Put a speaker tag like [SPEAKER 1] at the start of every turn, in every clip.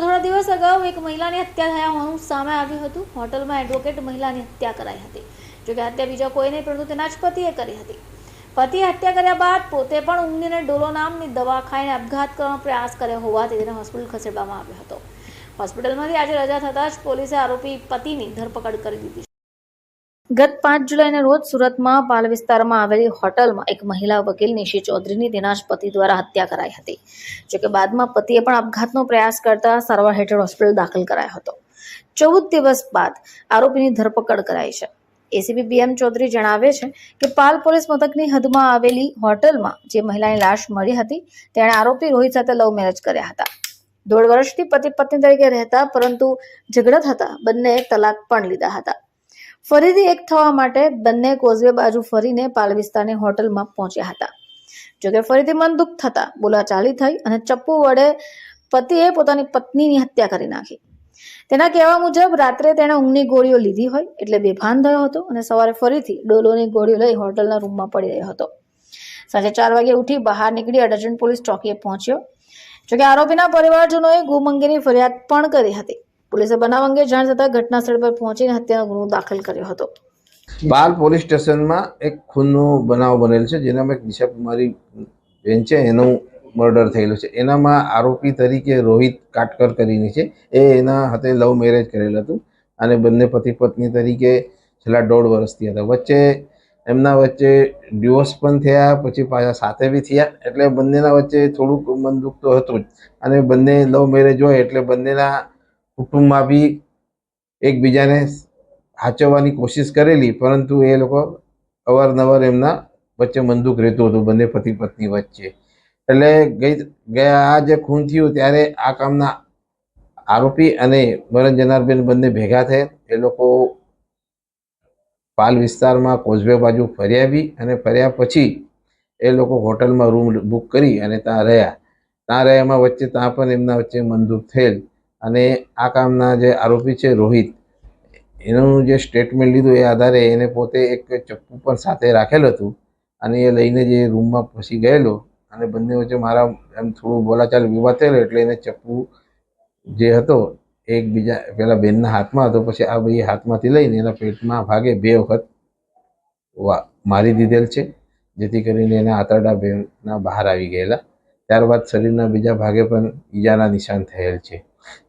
[SPEAKER 1] થોડા દિવસ અગાઉ એક મહિલાની હત્યા થયા હોવાનું સામે આવ્યું હતું. હોટલમાં એડવોકેટ મહિલાની હત્યા કરાઈ હતી. જોકે હત્યા બીજા કોઈ નહીં, પરંતુ તેના જ પતિએ કરી હતી. પતિએ હત્યા કર્યા બાદ પોતે પણ ઊંઘીને ડોલો નામની દવા ખાઈને આપઘાત કરવાનો પ્રયાસ કર્યો હોવાથી તેને હોસ્પિટલ ખસેડવામાં આવ્યો હતો. હોસ્પિટલમાંથી આજે રજા થતાં જ પોલીસે આરોપી પતિની ધરપકડ કરી દીધી ગત પાંચ જુલાઈના રોજ સુરતમાં પાલ વિસ્તારમાં આવેલી હોટલમાં એક મહિલા વકીલ નિશી ચૌધરીની તેના પતિ દ્વારા હત્યા કરાઈ હતી જોકે બાદમાં પતિએ પણ આપઘાતનો પ્રયાસ કરતા સારવાર હેઠળ હોસ્પિટલ દાખલ કરાયો હતો. ચૌદ દિવસ બાદ આરોપીની ધરપકડ કરાઈ છે. એસીપી બીએમ ચૌધરી જણાવે છે કે પાલ પોલીસ મથકની હદમાં આવેલી હોટલમાં જે મહિલાની લાશ મળી હતી, તેણે આરોપી રોહિત સાથે લવ મેરેજ કર્યા હતા. દોઢ વર્ષથી પતિ પત્ની તરીકે રહેતા પરંતુ ઝઘડા થતા બંને તલાક પણ લીધા હતા. ફરીથી એક થવા માટે બંને કોઝવે બાજુ ફરીને પાલ વિસ્તારની હોટલમાં પહોંચ્યા હતા. જોકે ફરીથી મન દુઃખ થતા બોલાચાલી થઈ અને ચપ્પુ વડે પતિએ પોતાની પત્નીની હત્યા કરી નાખી. તેના કહેવા મુજબ રાત્રે તેણે ઊંઘની ગોળીઓ લીધી હોય એટલે બેભાન થયો હતો અને સવારે ફરીથી ડોલોની ગોળીઓ લઈ હોટલના રૂમમાં પડી રહ્યો હતો. સાંજે ચાર વાગે ઉઠી બહાર નીકળી અડજણ પોલીસ ચોકીએ પહોંચ્યો. જોકે આરોપીના પરિવારજનોએ ગુમ અંગેની ફરિયાદ પણ કરી હતી. પોલીસે બનાવ અંગે જાણ થતાં ઘટના સ્થળ પર પહોંચીને હત્યાનો ગુનો દાખલ કર્યો હતો.
[SPEAKER 2] બાલ પોલીસ સ્ટેશનમાં એક ખૂનનો બનાવ બનેલ છે, જેનામાં એક દિશા કુમારી બેન છે, એનું મર્ડર થયેલું છે. એનામાં આરોપી તરીકે રોહિત કાટકર કરીને છે. એ એના હાથે લવ મેરેજ કરેલ હતું અને બંને પતિ પત્ની તરીકે છેલ્લા દોઢ વર્ષથી હતા. વચ્ચે એમના વચ્ચે ડિવોર્સ પણ થયા, પછી પાછા સાથે બી થયા, એટલે બંનેના વચ્ચે થોડુંક મન દુઃખ તો હતું જ. અને બંને લવ મેરેજ હોય એટલે બંનેના કુટુંબમાં બી એકબીજાને સાચવવાની કોશિશ કરેલી, પરંતુ એ લોકો અવારનવાર એમના વચ્ચે મંદુક રહેતું હતું, બંને પતિ પત્ની વચ્ચે. એટલે ગઈ, ગયા આ જે ખૂન થયું ત્યારે આ કામના આરોપી અને મરણ જનારબેન બંને ભેગા થયા. એ લોકો પાલ વિસ્તારમાં કોઝવે બાજુ ફર્યા અને ફર્યા પછી એ લોકો હોટલમાં રૂમ બુક કરી અને ત્યાં રહ્યા. ત્યાં રહ્યામાં વચ્ચે ત્યાં પણ એમના વચ્ચે મંદુક થયેલ. અને આ કામના જે આરોપી છે રોહિત, એનું જે સ્ટેટમેન્ટ લીધું એ આધારે એને પોતે એક ચપ્પુ પણ સાથે રાખેલ હતું અને એ લઈને જે રૂમમાં પસી ગયેલો અને બંને વચ્ચે મારા એમ થોડું બોલાચાલ વિવાદ થયેલો એટલે એને ચપ્પુ જે હતો એકબીજા પેલા બેનના હાથમાં હતો, પછી આ ભાઈ હાથમાંથી લઈને એના પેટમાં ભાગે બે વખત મારી દીધેલ છે, જેથી કરીને એના આંતરડા બેના બહાર આવી ગયેલા. ત્યારબાદ શરીરના બીજા ભાગે પણ ઈજાના નિશાન થયેલ છે.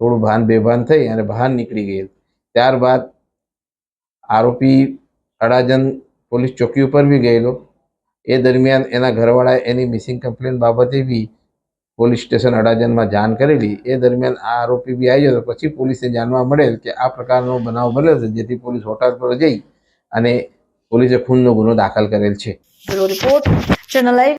[SPEAKER 2] થોડું ભાન બેભાન થઈ અને બહાર નીકળી ગઈ. ત્યારબાદ આરોપી અડાજન પોલીસ ચોકી ઉપર બી ગયેલો. એ દરમિયાન એના ઘરવાળાએ એની મિસિંગ કમ્પ્લેન બાબતે બી પોલીસ સ્ટેશન અડાજનમાં જાણ કરેલી. એ દરમિયાન આ આરોપી બી આવી જતો પછી પોલીસને જાણવા મળેલ કે આ પ્રકારનો બનાવ બનેલો છે, જેથી પોલીસ હોટલ પર જઈ અને પોલીસે ખૂનનો ગુનો દાખલ કરેલ છે.